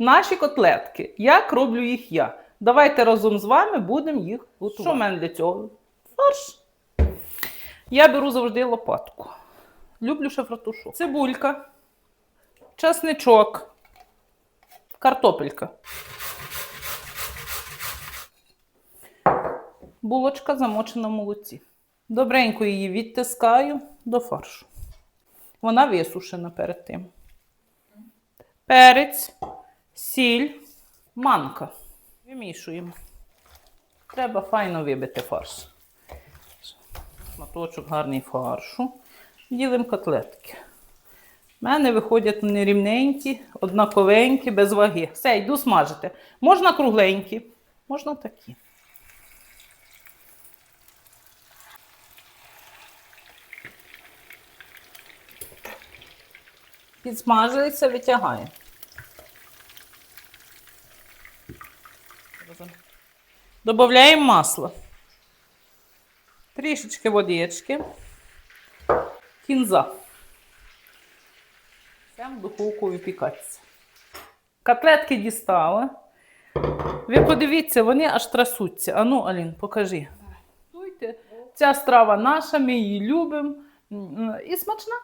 Наші котлетки. Як роблю їх я? Давайте разом з вами будемо їх готувати. Що в мене для цього? Фарш. Я беру завжди лопатку. Люблю шефратушу. Цибулька, часничок, картопелька. Булочка замочена в молоці. Добренько її відтискаю до фаршу. Вона висушена перед тим. Перець, сіль, манка. Вимішуємо. Треба файно вибити фарш. Шматочок гарний фаршу. Ділимо котлетки. У мене виходять вони рівненькі, однаковенькі, без ваги. Все, йду смажити. Можна кругленькі, можна такі. Підсмажилися, Добавляємо масло. Трішечки водички. Кінза. Це в духовку випікатися. Котлетки дістала. Ви подивіться, вони аж трасуться. Ану, Алін, покажи. Ця страва наша, ми її любимо. І смачна.